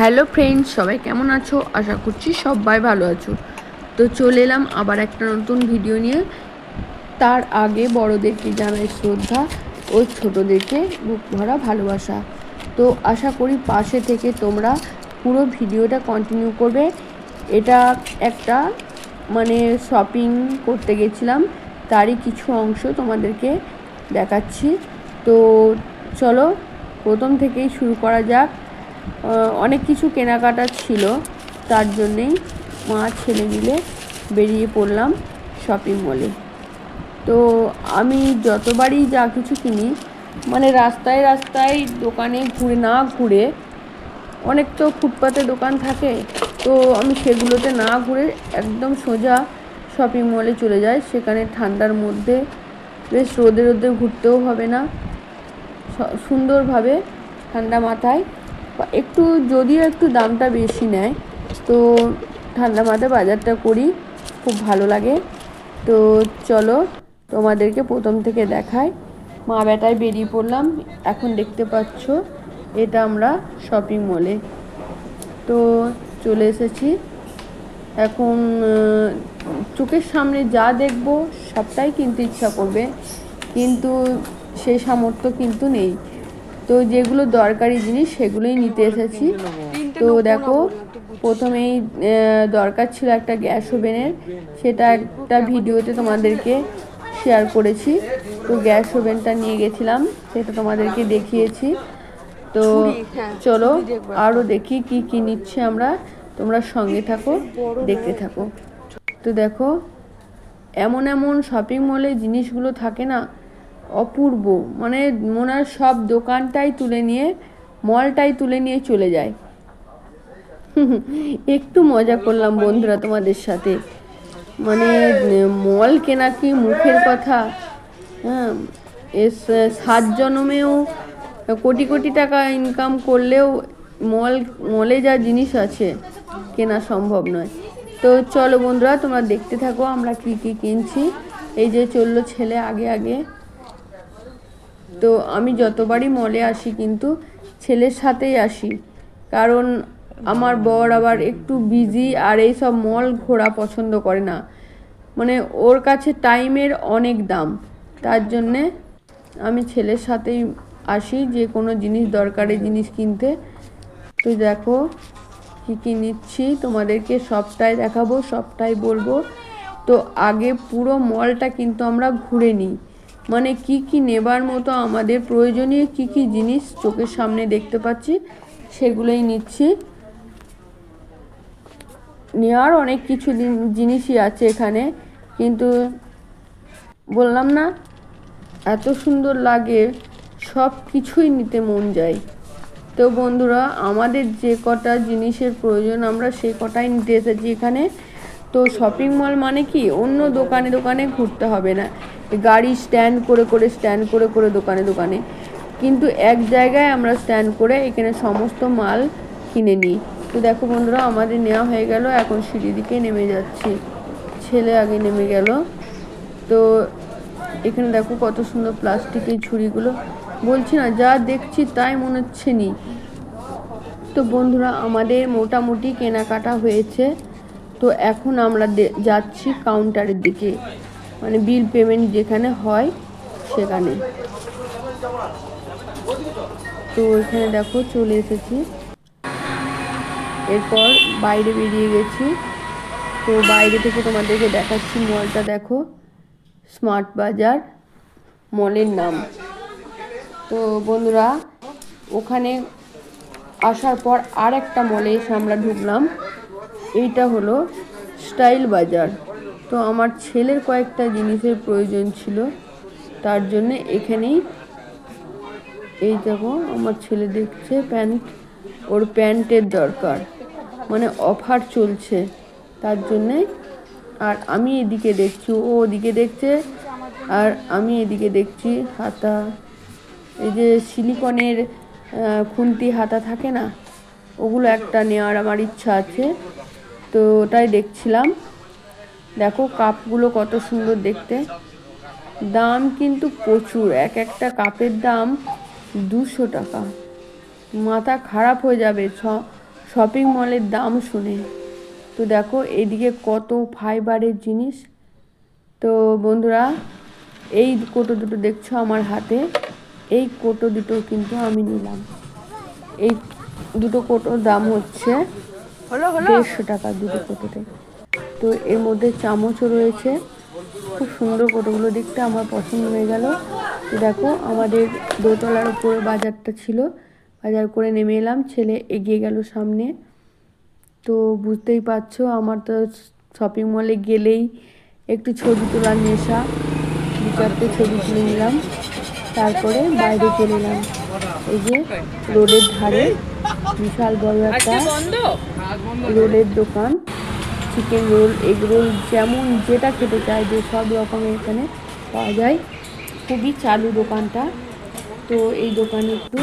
Hello friends সবাই কেমন আছো? আশা করছি সবাই ভালো আছো। তো চলে এলাম আবার একটা নতুন ভিডিও নিয়ে। তার আগে বড়োদেরকে জানাই শ্রদ্ধা ও ছোটোদেরকে বুক ভরা ভালোবাসা। তো আশা করি পাশে থেকে তোমরা পুরো ভিডিওটা কন্টিনিউ করবে। এটা একটা মানে শপিং করতে গেছিলাম, তারই কিছু অংশ তোমাদেরকে দেখাচ্ছি। তো চলো, প্রথম থেকেই শুরু করা যাক। অনেক কিছু কেনাকাটা ছিল, তার জন্যেই মা ছেলে মিলে বেরিয়ে পড়লাম শপিং মলে তো আমি যতবারই যা কিছু কিনি মানে রাস্তায় রাস্তায় দোকানে ঘুরে না ঘুরে, অনেক তো ফুটপাতে দোকান থাকে, তো আমি সেগুলোতে না ঘুরে একদম সোজা শপিং মলে চলে যাই। সেখানে ঠান্ডার মধ্যে, বেশ রোদে রোদে ঘুরতেও হবে না সুন্দরভাবে ঠান্ডা মাথায় একটু যদিও একটু দামটা বেশি নেয়, তো ঠান্ডা মাথায় বাজারটা করি, খুব ভালো লাগে। তো চলো তোমাদেরকে প্রথম থেকে দেখাই। মা বেটায় বেরিয়ে পড়লাম, এখন দেখতে পাচ্ছ এটা আমরা শপিং মলে তো চলে এসেছি। এখন চোখের সামনে যা দেখব সবটাই কিনতে ইচ্ছা করবে, কিন্তু সেই সামর্থ্য কিন্তু নেই। তো যেগুলো দরকারি জিনিস সেগুলোই নিতে এসেছি। তো দেখো প্রথমেই দরকার ছিল একটা গ্যাস ওভেনের। সেটা একটা ভিডিওতে তোমাদেরকে শেয়ার করেছি। তো গ্যাস ওভেনটা নিয়ে গেছিলাম সেটা তোমাদেরকে দেখিয়েছি। তো চলো আরও দেখি কি কি নিচ্ছে আমরা। তোমরা সঙ্গে থাকো দেখতে থাকো। তো দেখো এমন এমন শপিং মলে জিনিসগুলো থাকে না অপূর্ব। মানে হয় সব দোকানটাই তুলে নিয়ে, মলটাই তুলে নিয়ে চলে যায়। একটু মজা করলাম বন্ধুরা তোমাদের সাথে। মানে মল কেনা কি মুখের কথা? হ্যাঁ এস, সাত জন্মেও কোটি কোটি টাকা ইনকাম করলেও মল, মলে যা জিনিস আছে, কেনা সম্ভব নয়। তো চলো বন্ধুরা, তোমরা দেখতে থাকো আমরা কী কী কিনছি। এই যে চলল ছেলে আগে আগে। তো আমি যতবারই মলে আসি কিন্তু ছেলের সাথেই আসি। কারণ আমার বর আবার একটু বিজি আর এই সব মল ঘোরা পছন্দ করে না। মানে ওর কাছে টাইমের অনেক দাম। তার জন্যে আমি ছেলের সাথেই আসি, যে কোনো জিনিস দরকারি জিনিস কিনতে। তো দেখো কী কী নিচ্ছি, তোমাদেরকে সবটাই দেখাবো, সবটাই বলব। তো আগে পুরো মলটা কিন্তু আমরা ঘুরে নিই। মানে কি কি নেবার মতো আমাদের প্রয়োজনীয় কি কি জিনিস চোখের সামনে দেখতে পাচ্ছি, সেগুলোই নিচ্ছি। নেওয়ার অনেক কিছু জিন- জিনিসই আছে এখানে, কিন্তু বললাম না, এত সুন্দর লাগে, সব কিছুই নিতে মন যায়। তো বন্ধুরা, আমাদের যে কটা জিনিসের প্রয়োজন আমরা সেই কটাই নিতে এসেছি এখানে। তো শপিং মল মানে কি? অন্য দোকানে দোকানে ঘুরতে হবে না। গাড়ি স্ট্যান্ড করে করে স্ট্যান্ড করে করে দোকানে দোকানে। কিন্তু এক জায়গায় আমরা স্ট্যান্ড করে এখানে সমস্ত মাল কিনে নিই। তো দেখো বন্ধুরা, আমাদের নেওয়া হয়ে গেল। এখন সিঁড়ি দিকে নেমে যাচ্ছি। ছেলে আগে নেমে গেল। তো এখানে দেখো কত সুন্দর প্লাস্টিকের ঝুড়িগুলো। বলছি না, যা দেখছি তাই মনে হচ্ছে নি। তো বন্ধুরা, আমাদের মোটামুটি কেনাকাটা হয়েছে। তো এখন আমরা যাচ্ছি কাউন্টারের দিকে। মানে বিল পেমেন্ট যেখানে হয়, সেখানে। তো এখানে দেখো চলে এসেছি। এরপর বাইরে বেরিয়ে গেছি। তো বাইরে থেকে তোমাদেরকে দেখাচ্ছি মলটা দেখো। স্মার্ট বাজার মলের নাম। তো বন্ধুরা, ওখানে আসার পর আর একটা মলে এসে আমরা ঢুকলাম। এইটা হলো স্টাইল বাজার। তো আমার ছেলের কয়েকটা জিনিসের প্রয়োজন ছিল, তার জন্য এখানেই এই দেখো, আমার ছেলে দেখছে প্যান্ট, ওর প্যান্টের দরকার। মানে অফার চলছে, তার জন্যে। আর আমি এদিকে দেখছি, ও ওদিকে দেখছে, আর আমি এদিকে দেখছি হাতা। এই যে সিলিকনের খুন্তি হাতা থাকে না, ওগুলো একটা নেওয়ার আমার ইচ্ছা আছে। তো ওটাই দেখছিলাম। দেখো কাপগুলো কত সুন্দর দেখতে। দাম কিন্তু প্রচুর, এক একটা কাপের দাম দুশো টাকা। মাথা খারাপ হয়ে যাবে শপিং মলের দাম শুনে। তো দেখো এদিকে কত ফাইবারের জিনিস। তো বন্ধুরা, এই কোটো দুটো দেখছ আমার হাতে। এই কোটো দুটো কিন্তু আমি নিলাম। এই দুটো কোটোর দাম হচ্ছে দেড়শো টাকা দুটো কোটোতে তো এর মধ্যে চামচও রয়েছে। খুব সুন্দর কোটোগুলো দেখতে আমার পছন্দ হয়ে গেল। তো দেখো আমাদের দোতলার উপরে বাজারটা ছিল। বাজার করে নেমে এলাম ছেলে এগিয়ে গেল সামনে। তো বুঝতেই পারছ আমার তো শপিং মলে গেলেই একটু ছবি তোলার নেশা। দু চারটে ছবি তুলে নিলাম। তারপরে বাইরে চলে এলাম। এই যে রোডের ধারে। বিশাল বড় একটা রোলের দোকান। চিকেন রোল এগ রোল যেমন যেটা খেতে চায় যে সব রকমের এখানে পাওয়া যায়। খুবই চালু দোকানটা। তো এই দোকানে একটু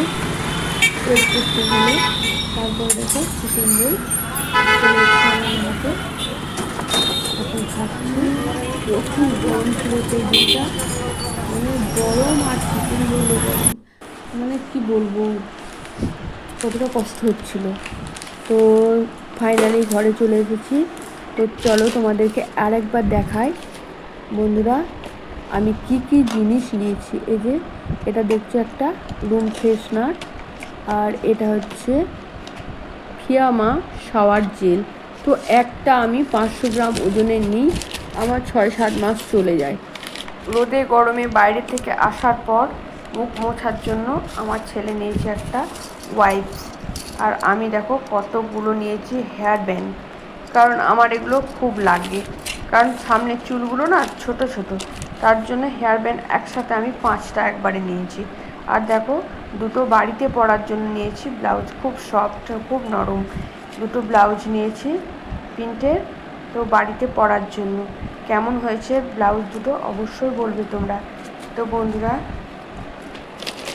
করতে গেলে তারপরে দেখো চিকেন রোল মতো এখন খাচ্ছি। প্রচুর গরম ছিল সেই দিনটা। মানে গরম আর চিকেন গরম। মানে কি বলব? কতটা কষ্ট হচ্ছিল। তো ফাইনালি ঘরে চলে এসেছি। তো চলো তোমাদেরকে আরেকবার দেখাই। বন্ধুরা, আমি কি কি জিনিস নিয়েছি? এই যে, এটা দেখছ একটা রুম ফ্রেশনার আর এটা হচ্ছে ফিয়ামা শাওয়ার জেল তো একটা আমি পাঁচশো গ্রাম ওজনের নিই, আমার ছয় সাত মাস চলে যায়। রোদে গরমে বাইরে থেকে আসার পর মুখ মোছার জন্য আমার ছেলে নিয়েছে একটা ওয়াইপস আর আমি দেখো কতগুলো নিয়েছি হেয়ার ব্যান্ড কারণ আমার এগুলো খুব লাগে। কারণ সামনের চুলগুলো না ছোট ছোট। তার জন্য হেয়ার ব্যান্ড একসাথে আমি পাঁচটা একবারে নিয়েছি। আর দেখো দুটো বাড়িতে পরার জন্য নিয়েছি ব্লাউজ খুব সফট খুব নরম। দুটো ব্লাউজ নিয়েছি প্রিন্টের তো বাড়িতে পরার জন্য। কেমন হয়েছে ব্লাউজ দুটো অবশ্যই বলবে তোমরা। তো বন্ধুরা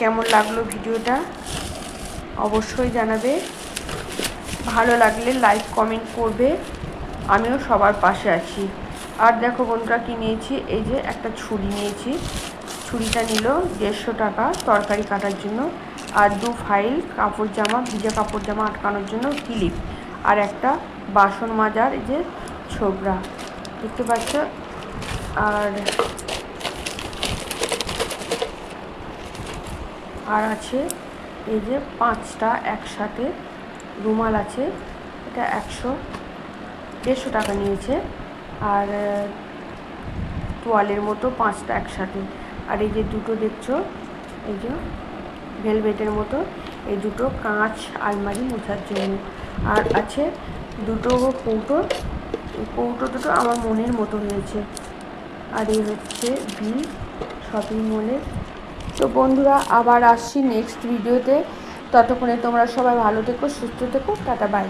কেমন লাগল ভিডিওটা অবশ্যই জানাবে। ভালো লাগলে লাইক কমেন্ট করবে। আমিও সবার পাশে আছি। আর দেখো বন্ধুরা কি নিয়েছি? এই যে একটা ছুরি নিয়েছি। ছুরিটা নিল দেড়শো টাকা তরকারি কাটার জন্য। আর দু ফাইল কাপড় জামা, ভিজা কাপড় জামা আটকানোর জন্য ক্লিপ আর একটা বাসন মাজার এই যে ছোবরা। দেখতে পাচ্ছ? আর আর আছে এই যে পাঁচটা একসাথে রুমাল আছে, এটা একশো দেড়শো টাকা নিয়েছে আর তোয়ালের মতো পাঁচটা একসাথে। আর এই যে দুটো দেখছ, এই যে ভেলভেটের মতো, এই দুটো কাঁচ আলমারি মোছার জন্য। আর আছে দুটো কৌটো কৌটো দুটো আমার মনের মতো হয়েছে। আর এই হচ্ছে বিল শপিং মলের তো বন্ধুরা, আবার আসছি নেক্সট ভিডিওতে ততক্ষণে তোমরা সবাই ভালো থেকো, সুস্থ থেকো, টাটা বাই